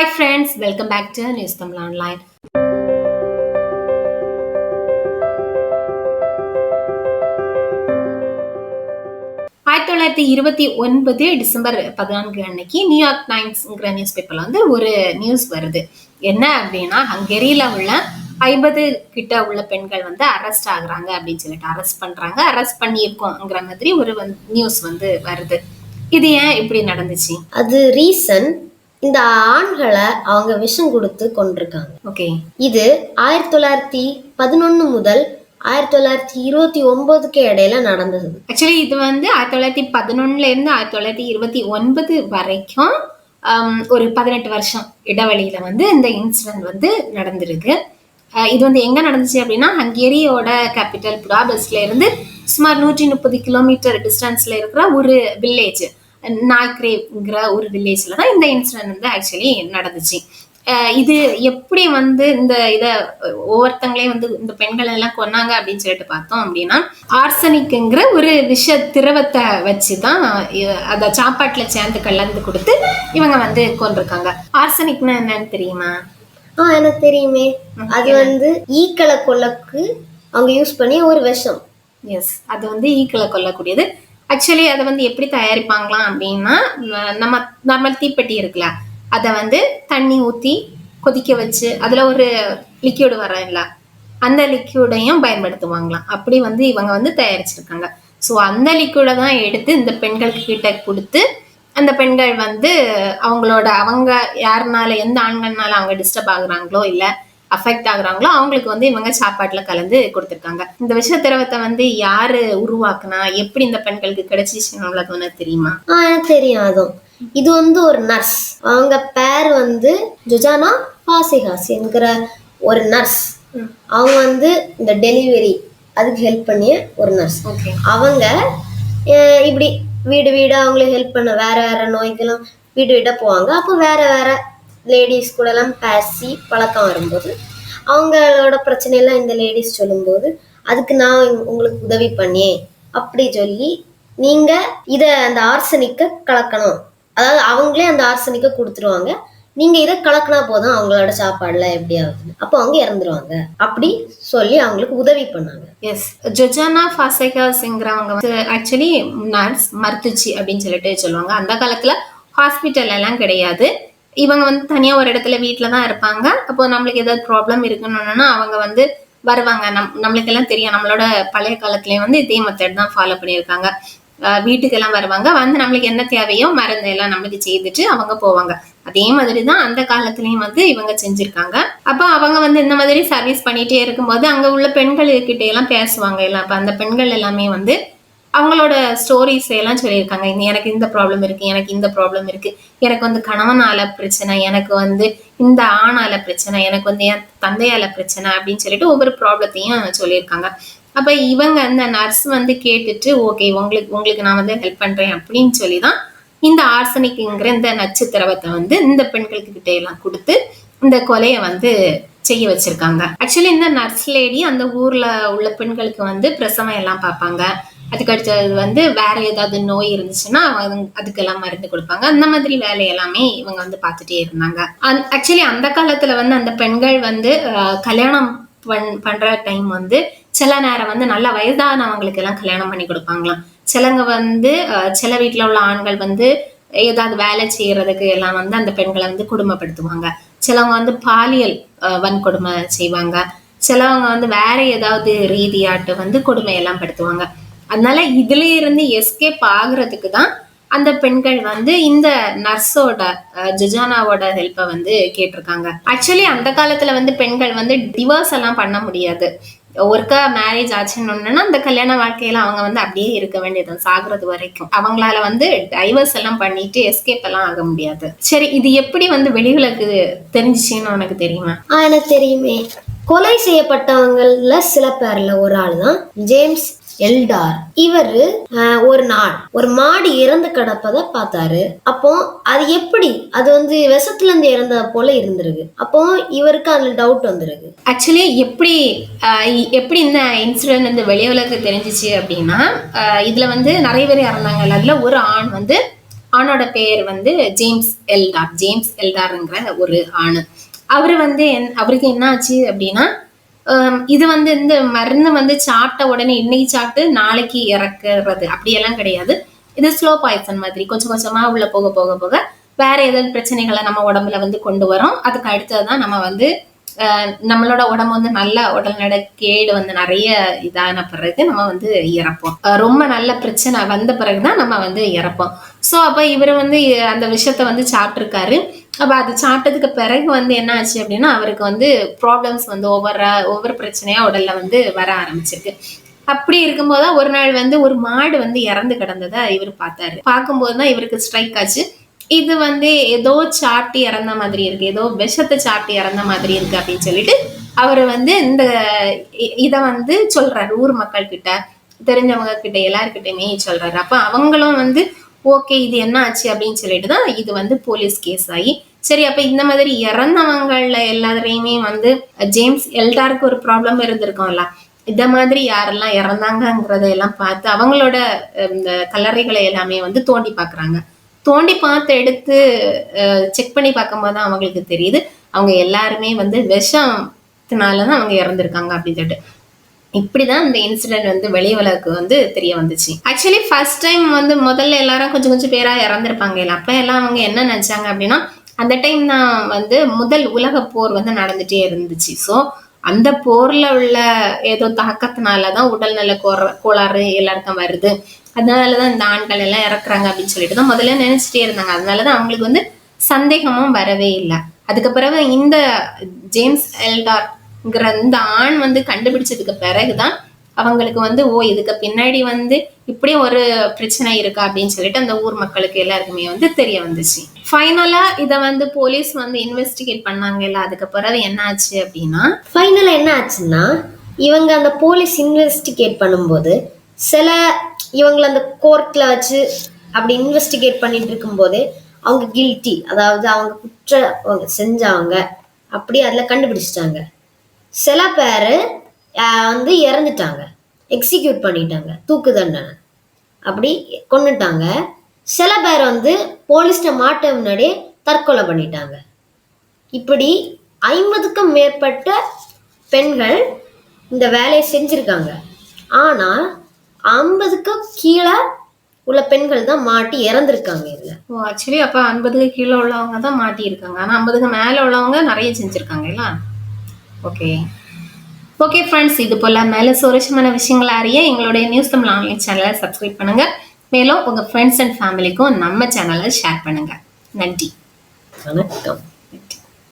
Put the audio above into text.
Hi friends welcome back to news Tamil online ஆயிரத்தி தொள்ளாயிரத்தி இருபத்தி ஒன்பது டிசம்பர் பதினான்கு அன்னைக்கு நியூயார்க் டைம்ஸ்ங்கிற நியூஸ் பேப்பர்ல வந்து ஒரு நியூஸ் வருது. என்ன அப்படின்னா ஹங்கேரியில உள்ள ஐம்பது கிட்ட உள்ள பெண்கள் வந்து அரெஸ்ட் ஆகுறாங்க அப்படின்னு சொல்லிட்டு அரெஸ்ட் பண்றாங்க. அரெஸ்ட் பண்ணியிருக்கோங்கிற மாதிரி ஒரு நியூஸ் வந்து வருது. இது ஏன் இப்படி நடந்துச்சு? அது ரீசன் இந்த ஆண்களை அவங்க விஷம் கொடுத்து கொண்டிருக்காங்க. ஓகே இது ஆயிரத்தி தொள்ளாயிரத்தி பதினொன்னு முதல் ஆயிரத்தி தொள்ளாயிரத்தி இருபத்தி ஒன்பதுக்கு இடையில நடந்தது. ஆக்சுவலி இது வந்து ஆயிரத்தி தொள்ளாயிரத்தி பதினொன்னுல இருந்து ஆயிரத்தி தொள்ளாயிரத்தி இருபத்தி ஒன்பது வரைக்கும் ஆம், ஒரு பதினெட்டு வருஷம் இடைவெளியில வந்து இந்த இன்சிடென்ட் வந்து நடந்திருக்கு. அஹ் இது வந்து எங்க நடந்துச்சு அப்படின்னா ஹங்கேரியோட கேபிட்டல் புடாபெஸ்ட்ல இருந்து சுமார் நூற்றி முப்பது கிலோமீட்டர் டிஸ்டன்ஸ்ல இருக்கிற ஒரு வில்லேஜ் நாய்க்ரேவ்ங்கிற ஒரு வில்லேஜ்ல தான் இந்த இன்சிடென்ட் வந்து ஆக்சுவலி நடந்துச்சு. இது எப்படி வந்து இந்த இத ஒவ்வொருத்தங்களையும் வந்து இந்த பெண்கள் எல்லாம் கொன்னாங்க அப்படின்னு சொல்லிட்டு பார்த்தோம் அப்படின்னா ஆர்சனிக்குங்கிற ஒரு விஷ திரவத்தை வச்சு தான் அதை சாப்பாட்டுல சேர்ந்து கலந்து கொடுத்து இவங்க வந்து கொண்டிருக்காங்க ஆர்சனிக்னா என்னன்னு தெரியுமா? ஆ எனக்கு தெரியுமே. அது வந்து ஈக்களை கொல்லக்கு அவங்க யூஸ் பண்ணி ஒரு விஷம். எஸ் அது வந்து ஈக்களை கொல்லக்கூடியது. ஆக்சுவலி அதை வந்து எப்படி தயாரிப்பாங்களாம் அப்படின்னா நம்ம நார்மல் தீப்பெட்டி இருக்குல்ல அதை வந்து தண்ணி ஊற்றி கொதிக்க வச்சு அதில் ஒரு லிக்யூடு வரல அந்த லிக்யூடையும் பயன்படுத்துவாங்களாம். அப்படி வந்து இவங்க வந்து தயாரிச்சிருக்காங்க. ஸோ அந்த லிக்யூடை தான் எடுத்து இந்த பெண்களுக்கு கிட்ட கொடுத்து அந்த பெண்கள் வந்து அவங்களோட அவங்க யாருனால எந்த ஆண்கள்னால அவங்க டிஸ்டர்ப் ஆகுறாங்களோ இல்லை அஃபெக்ட் ஆகுறாங்களோ அவங்களுக்கு வந்து இவங்க சாப்பாட்டுல கலந்து கொடுத்துருக்காங்க. இந்த விஷ திரவத்தை வந்து யாரு உருவாக்குனா எப்படி இந்த பெண்களுக்கு கிடைச்சிச்சு நம்மளுக்கு தெரியுமா? தெரியும் அதுவும் இது வந்து ஒரு நர்ஸ் அவங்க பேர் வந்து ஜுஜானா பாசிகாஸ் என்கிற ஒரு நர்ஸ் அவங்க வந்து இந்த டெலிவரி அதுக்கு ஹெல்ப் பண்ணிய ஒரு நர்ஸ் அவங்க இப்படி வீடு வீடா அவங்களுக்கு ஹெல்ப் பண்ண வேற வேற நோய்க்கெல்லாம் வீடு வீடா போவாங்க. அப்போ வேற வேற லேடிஸ் கூடலாம் பேசி பழக்கம் வரும்போது அவங்களோட பிரச்சனையெல்லாம் இந்த லேடிஸ் சொல்லும்போது அதுக்கு நான் உங்களுக்கு உதவி பண்ணியேன் அப்படி சொல்லி நீங்கள் இதை அந்த ஆர்சனிக்கை கலக்கணும். அதாவது அவங்களே அந்த ஆர்சனிக்கை கொடுத்துருவாங்க. நீங்க இதை கலக்கினா போதும் அவங்களோட சாப்பாடுல எப்படி ஆகுது அப்போ அவங்க இறந்துருவாங்க. அப்படி சொல்லி அவங்களுக்கு உதவி பண்ணாங்க. எஸ் ஜொஜானா ஃபாசைகாஸ்ங்கிறவங்க வந்து ஆக்சுவலி நர்ஸ் மருத்துச்சி அப்படின்னு சொல்லிட்டு சொல்லுவாங்க. அந்த காலத்துல ஹாஸ்பிட்டல் எல்லாம் கிடையாது. இவங்க வந்து தனியா ஒரு இடத்துல வீட்டில தான் இருப்பாங்க. அப்போ நம்மளுக்கு ஏதாவது ப்ராப்ளம் இருக்குன்னு அவங்க வந்து வருவாங்க. நம் நம்மளுக்கு எல்லாம் தெரியும். நம்மளோட பழைய காலத்துலயும் வந்து இதே மெத்தட் தான் ஃபாலோ பண்ணியிருக்காங்க. அஹ் வீட்டுக்கெல்லாம் வருவாங்க. வந்து நம்மளுக்கு என்ன தேவையோ மருந்து எல்லாம் நம்மளுக்கு செய்துட்டு அவங்க போவாங்க. அதே மாதிரி தான் அந்த காலத்துலயும் வந்து இவங்க செஞ்சிருக்காங்க. அப்போ அவங்க வந்து இந்த மாதிரி சர்வீஸ் பண்ணிட்டே இருக்கும்போது அங்க உள்ள பெண்கள் கிட்ட எல்லாம் பேசுவாங்க. எல்லாம் அப்ப அந்த பெண்கள் எல்லாமே வந்து அவங்களோட ஸ்டோரிஸ் எல்லாம் சொல்லியிருக்காங்க. இந்த எனக்கு இந்த ப்ராப்ளம் இருக்கு எனக்கு இந்த ப்ராப்ளம் இருக்கு. எனக்கு வந்து கணவனால பிரச்சனை எனக்கு வந்து இந்த ஆணால பிரச்சனை எனக்கு வந்து என் தந்தையால பிரச்சனை அப்படின்னு சொல்லிட்டு ஒவ்வொரு ப்ராப்ளத்தையும் சொல்லியிருக்காங்க. அப்ப இவங்க அந்த நர்ஸ் வந்து கேட்டுட்டு ஓகே உங்களுக்கு உங்களுக்கு நான் வந்து ஹெல்ப் பண்றேன் அப்படின்னு சொல்லி தான் இந்த ஆர்சனிக்குங்கிற இந்த நச்சு திரவத்தை வந்து இந்த பெண்களுக்கு கிட்ட எல்லாம் கொடுத்து இந்த கொலையை வந்து செய்ய வச்சிருக்காங்க. ஆக்சுவலி இந்த நர்ஸ் லேடி அந்த ஊர்ல உள்ள பெண்களுக்கு வந்து பிரசவம் எல்லாம் பார்ப்பாங்க. அதுக்கு அடுத்தது வந்து வேற ஏதாவது நோய் இருந்துச்சுன்னா அவங்க அதுக்கெல்லாம் மருந்து கொடுப்பாங்க. அந்த மாதிரி வேலை எல்லாமே இவங்க வந்து பார்த்துட்டே இருந்தாங்க. ஆக்சுவலி அந்த காலத்துல வந்து அந்த பெண்கள் வந்து கல்யாணம் பண் பண்ற டைம் வந்து சில நேரம் வந்து நல்ல வயதானவங்களுக்கு எல்லாம் கல்யாணம் பண்ணி கொடுப்பாங்களாம். சிலங்க வந்து சில வீட்டில் உள்ள ஆண்கள் வந்து ஏதாவது வேலை செய்யறதுக்கு எல்லாம் வந்து அந்த பெண்களை வந்து கொடுமைப்படுத்துவாங்க சிலவங்க வந்து பாலியல் வன்கொடுமை செய்வாங்க. சிலவங்க வந்து வேற ஏதாவது ரீதியாட்டு வந்து கொடுமை எல்லாம் படுத்துவாங்க. அதனால இதுல இருந்து எஸ்கேப் ஆகுறதுக்கு தான் அந்த பெண்கள் வந்து இந்த நர்ஸோட ஜுஜானாவோட ஹெல்ப்பை வந்து கேட்டிருக்காங்க. ஆக்சுவலி அந்த காலத்துல வந்து பெண்கள் வந்து டிவோர்ஸ் எல்லாம் பண்ண முடியாது. ஒருக்கா மேரேஜ் ஆச்சுன்னு அந்த கல்யாண வாழ்க்கையில அவங்க வந்து அப்படியே இருக்க வேண்டியது சாகுறது வரைக்கும். அவங்களால வந்து டைவர்ஸ் எல்லாம் பண்ணிட்டு எஸ்கேப் எல்லாம் ஆக முடியாது. சரி இது எப்படி வந்து வெளிகளுக்கு தெரிஞ்சிச்சுன்னு உனக்கு தெரியுமா? ஆ எனக்கு தெரியுமே. கொலை செய்யப்பட்டவங்கள சில பேர்ல ஒரு ஆள் தான் ஜேம்ஸ் எல்டார். இவரு ஒரு நாள் ஒரு மாடு இறந்து கிடப்பதை பார்த்தாரு. அப்போ அது எப்படி? அது வந்து விஷத்துல இருந்து இறந்தது போல இருந்திருக்கு. அப்போ இவருக்கு அதுல டவுட் வந்துருக்கு. ஆக்சுவலி எப்படி எப்படி இந்த இன்சிடென்ட் இந்த வெளியுலகு தெரிஞ்சிச்சு அப்படின்னா இதுல வந்து நிறைய பேர் இறந்தாங்க. அதுல ஒரு ஆண் வந்து ஆணோட பெயர் வந்து ஜேம்ஸ் எல்டார். ஜேம்ஸ் எல்டாருங்கிற ஒரு ஆண். அவர் வந்து என்- அவருக்கு என்ன ஆச்சு அப்படின்னா இது வந்து இந்த மருந்து வந்து சாப்பிட்ட உடனே இன்னைக்கு சாப்பிட்டு நாளைக்கு இறக்குறது. அப்படியெல்லாம் கிடையாது. இது ஸ்லோ பாய்சன் மாதிரி. கொஞ்சம் கொஞ்சமா உள்ள போக போக போக வேற ஏதாவது பிரச்சனைகளை நம்ம உடம்புல வந்து கொண்டு வரோம். அதுக்கு அடுத்ததுதான் நம்ம வந்து நம்மளோட உடம்பு வந்து நல்ல உடல்நட கேடு வந்து நிறைய இதான பிறகு நம்ம வந்து இறப்போம். ரொம்ப நல்ல பிரச்சனை வந்த பிறகுதான் நம்ம வந்து இறப்போம். ஸோ அப்போ இவர் வந்து அந்த விஷயத்த வந்து சாப்பிட்ருக்காரு அப்போ அது சாப்பிட்டதுக்கு பிறகு வந்து என்ன ஆச்சு அப்படின்னா அவருக்கு வந்து ப்ராப்ளம்ஸ் வந்து ஒவ்வொரு ஒவ்வொரு பிரச்சனையாக உடலில் வந்து வர ஆரம்பிச்சிருக்கு. அப்படி இருக்கும்போது தான் ஒரு நாள் வந்து ஒரு மாடு வந்து இறந்து கிடந்ததை இவர் பார்த்தாரு. பார்க்கும்போது தான் இவருக்கு ஸ்ட்ரைக் ஆச்சு. இது வந்து ஏதோ சாப்பிட்டு இறந்த மாதிரி இருக்கு ஏதோ விஷத்தை சாப்பிட்டு இறந்த மாதிரி இருக்கு அப்படின்னு சொல்லிட்டு அவர் வந்து இந்த இதை வந்து சொல்றாரு ஊர் மக்கள் கிட்ட தெரிஞ்சவங்க கிட்ட எல்லாருக்கிட்டையுமே சொல்றாரு. அப்ப அவங்களும் வந்து ஓகே இது என்ன ஆச்சு அப்படின்னு சொல்லிட்டு தான் இது வந்து போலீஸ் கேஸ் ஆகி சரி அப்ப இந்த மாதிரி இறந்தவங்கள எல்லாரையுமே வந்து ஜேம்ஸ் எல்டாருக்கு ஒரு ப்ராப்ளம் இருந்திருக்கும்ல. இந்த மாதிரி யாரெல்லாம் இறந்தாங்கங்கிறத எல்லாம் பார்த்து அவங்களோட இந்த கல்லறைகளை எல்லாமே வந்து தோண்டி பாக்குறாங்க. தோண்டி பார்த்து எடுத்து செக் பண்ணி பார்க்கும்போது தான் அவங்களுக்கு தெரியுது. அவங்க எல்லாருமே வந்து விஷத்தினால தான் அவங்க இறந்துருக்காங்க அப்படின்னு சொல்லிட்டு. இப்படிதான் இந்த இன்சிடென்ட் வந்து வெளி உலகுக்கு வந்து தெரிய வந்துச்சு. ஆக்சுவலி ஃபர்ஸ்ட் டைம் வந்து முதல்ல எல்லாரும் கொஞ்சம் கொஞ்சம் பேரா இறந்துருப்பாங்க இல்லை. அப்ப எல்லாம் அவங்க என்ன நினைச்சாங்க அப்படின்னா அந்த டைம் தான் வந்து முதல் உலக போர் வந்து நடந்துட்டே இருந்துச்சு. ஸோ அந்த போர்ல உள்ள ஏதோ தாக்கத்தினால தான் உடல்நல கோர- கோளாறு எல்லாருக்கும் வருது. அதனால தான் இந்த ஆண்கள் எல்லாம் இறக்குறாங்க அப்படின்னு சொல்லிட்டு தான் முதல்ல நினைச்சிட்டே இருந்தாங்க. அதனால தான் அவங்களுக்கு வந்து சந்தேகமும் வரவே இல்லை. அதுக்கு பிறகு இந்த ஜேம்ஸ் எல்டார்ங்கிற இந்த ஆண் வந்து கண்டுபிடிச்சதுக்கு பிறகுதான் அவங்களுக்கு வந்து ஓ இதுக்கு பின்னாடி வந்து இப்படி ஒரு பிரச்சனை இருக்கா? அப்படின்னு சொல்லிட்டு அந்த ஊர் மக்களுக்கு எல்லாருக்குமே வந்து தெரிய வந்துச்சு. ஃபைனலா இதை வந்து போலீஸ் வந்து இன்வெஸ்டிகேட் பண்ணாங்க இல்ல அதுக்கு பிறகு என்ன ஆச்சு அப்படின்னா ஃபைனலா என்ன ஆச்சுன்னா இவங்க அந்த போலீஸ் இன்வெஸ்டிகேட் பண்ணும்போது சில இவங்களை அந்த கோர்ட்ல வச்சு அப்படி இன்வெஸ்டிகேட் பண்ணிட்டு இருக்கும்போது அவங்க கில்ட்டி அதாவது அவங்க குற்ற செஞ்சவங்க அப்படி அதில் கண்டுபிடிச்சிட்டாங்க. சில பேர் வந்து இறந்துட்டாங்க. எக்ஸிக்யூட் பண்ணிட்டாங்க. தூக்கு தண்டனை. அப்படி கொன்னுட்டாங்க. சில பேர் வந்து போலீஸ்ட மாட்ட முன்னாடியே தற்கொலை பண்ணிட்டாங்க. இப்படி ஐம்பதுக்கும் மேற்பட்ட பெண்கள் இந்த வேலையை செஞ்சுருக்காங்க. ஆனால் ஐம்பதுக்கும் கீழே உள்ள பெண்கள் தான் மாட்டி இறந்துருக்காங்க இதில். ஓ ஆக்சுவலி அப்ப ஐம்பதுக்கு கீழே உள்ளவங்க தான் மாட்டியிருக்காங்க. ஆனா ஐம்பதுக்கு மேல உள்ளவங்க நிறைய செஞ்சிருக்காங்க இல்ல? ஓகே ஓகே ஃப்ரெண்ட்ஸ் இது போல மேல சுரட்சமான விஷயங்களை அறிய எங்களுடைய நியூஸ் தமிழ் ஆன்லைன் சேனலை சப்ஸ்கிரைப் பண்ணுங்க. மேலும் உங்க ஃப்ரெண்ட்ஸ் அண்ட் ஃபேமிலிக்கும் நம்ம சேனலை ஷேர் பண்ணுங்க. நன்றி. வணக்கம். நன்றி.